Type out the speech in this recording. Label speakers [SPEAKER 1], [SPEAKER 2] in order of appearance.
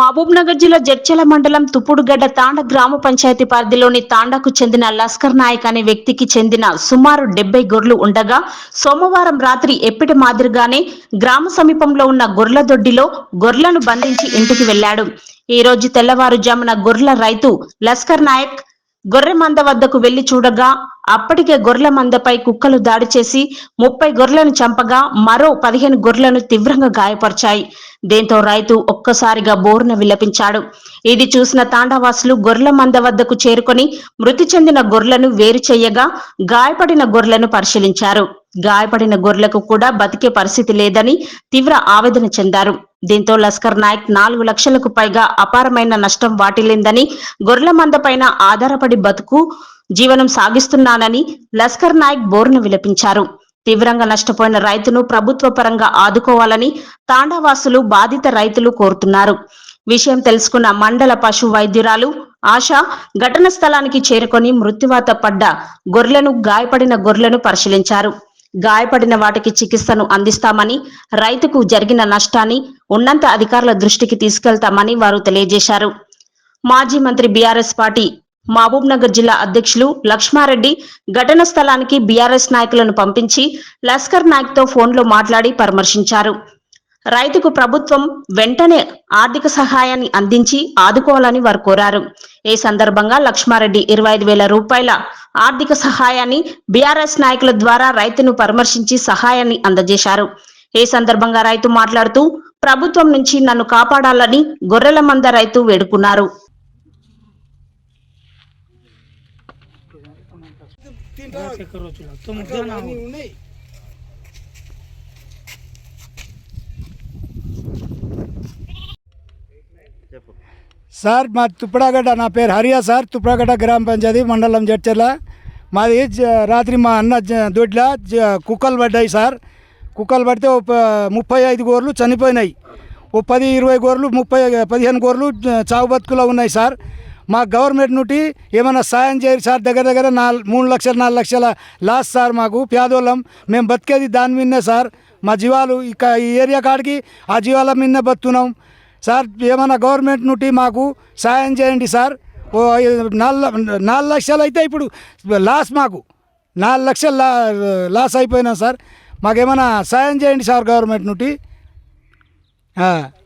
[SPEAKER 1] మహబూబ్ నగర్ జిల్లా జడ్చల మండలం తుప్పుడుగడ్డ తాండ గ్రామ పంచాయతీ పరిధిలోని తాండాకు చెందిన లస్కర్ నాయక్ అనే వ్యక్తికి చెందిన సుమారు డెబ్బై గొర్రెలు ఉండగా సోమవారం రాత్రి ఎప్పటి మాదిరిగానే గ్రామ సమీపంలో ఉన్న గొర్రెల దొడ్డిలో గొర్రెలను బంధించి ఇంటికి వెళ్ళాడు ఈ రోజు తెల్లవారుజామున గొర్రెల రైతు లస్కర్ నాయక్ గొర్రె మంద వద్దకు వెళ్ళి చూడగా అప్పటికే గొర్రెల మందపై కుక్కలు దాడి చేసి ముప్పై గొర్రెలను చంపగా మరో పదిహేను గొర్రెలను తీవ్రంగా గాయపరిచాయి. దీంతో రైతు ఒక్కసారిగా బోరున విలపించాడు. ఇది చూసిన తాండావాసులు గొర్రెల మంద వద్దకు చేరుకొని మృతి చెందిన గొర్రెలను వేరు చేయగా గాయపడిన గొర్రెలను పరిశీలించారు. గాయపడిన గొర్రెలకు కూడా బతికే పరిస్థితి లేదని తీవ్ర ఆవేదన చెందారు. దీంతో లస్కర్ నాయక్ నాలుగు లక్షలకు పైగా అపారమైన నష్టం వాటిల్లిందని గొర్రెల మంద పైన ఆధారపడి బతుకు జీవనం సాగిస్తున్నానని లస్కర్ నాయక్ బోరున విలపించారు. తీవ్రంగా నష్టపోయిన రైతును ప్రభుత్వ పరంగా ఆదుకోవాలని తాండావాసులు బాధిత రైతులు కోరుతున్నారు. విషయం తెలుసుకున్న మండల పశు వైద్యురాలు ఆశ ఘటన స్థలానికి చేరుకొని మృత్యువాత పడ్డ గొర్రెలను గాయపడిన గొర్రెలను పరిశీలించారు. గాయపడిన వాటికి చికిత్సను అందిస్తామని రైతుకు జరిగిన నష్టాన్ని ఉన్నంత అధికారుల దృష్టికి తీసుకెళ్తామని వారు తెలియజేశారు. మాజీ మంత్రి బీఆర్ఎస్ పార్టీ మహబూబ్ నగర్ జిల్లా అధ్యక్షులు లక్ష్మారెడ్డి ఘటన స్థలానికి బీఆర్ఎస్ నాయకులను పంపించి లస్కర్ నాయక్తో ఫోన్లో మాట్లాడి పరామర్శించారు. రైతుకు ప్రభుత్వం వెంటనే ఆర్థిక సహాయాన్ని అందించి ఆదుకోవాలని వారు కోరారు. ఈ సందర్భంగా లక్ష్మారెడ్డి ఇరవై ఐదు వేల రూపాయల ఆర్థిక సహాయాన్ని బీఆర్ఎస్ నాయకుల ద్వారా రైతును పరామర్శించి సహాయాన్ని అందజేశారు. ఈ సందర్భంగా రైతు మాట్లాడుతూ ప్రభుత్వం నుంచి నన్ను కాపాడాలని గొర్రెల మంద రైతు వేడుకున్నారు.
[SPEAKER 2] ఉన్నాయి సార్ మా తుప్పడాగడ్డ నా పేరు హరియా సార్. తుప్పడాగడ్డ గ్రామ పంచాయతీ మండలం జడ్చర్ల. మాది జ- రాత్రి మా అన్న జ- దొడ్ల కుక్కలు పడ్డాయి సార్. కుక్కలు పడితే ముప్పై ఐదు గోర్లు చనిపోయినాయి. ఓ పది ఇరవై గోర్లు ముప్పై పదిహేను గోర్లు చావు బతుకులో ఉన్నాయి సార్. మా గవర్నమెంట్ నుండి ఏమైనా సాయం చేయరు సార్? దగ్గర దగ్గర నాలుగు మూడు లక్షల నాలుగు లక్షల లాస్ సార్ మాకు పేదోళ్ళం మేము బతికేది దాని మీదనే సార్. మా జీవాలు ఇక ఈ ఏరియా కాడికి ఆ జీవాల మీదనే బతున్నాం. సార్ ఏమైనా గవర్నమెంట్ నుండి మాకు సాయం చేయండి సార్. ఓ నాలుగు నాలుగు లక్షలు అయితే ఇప్పుడు లాస్ మాకు. నాలుగు లక్షలు లా లాస్ అయిపోయినాం సార్. మాకేమైనా సాయం చేయండి సార్ గవర్నమెంట్ నుండి?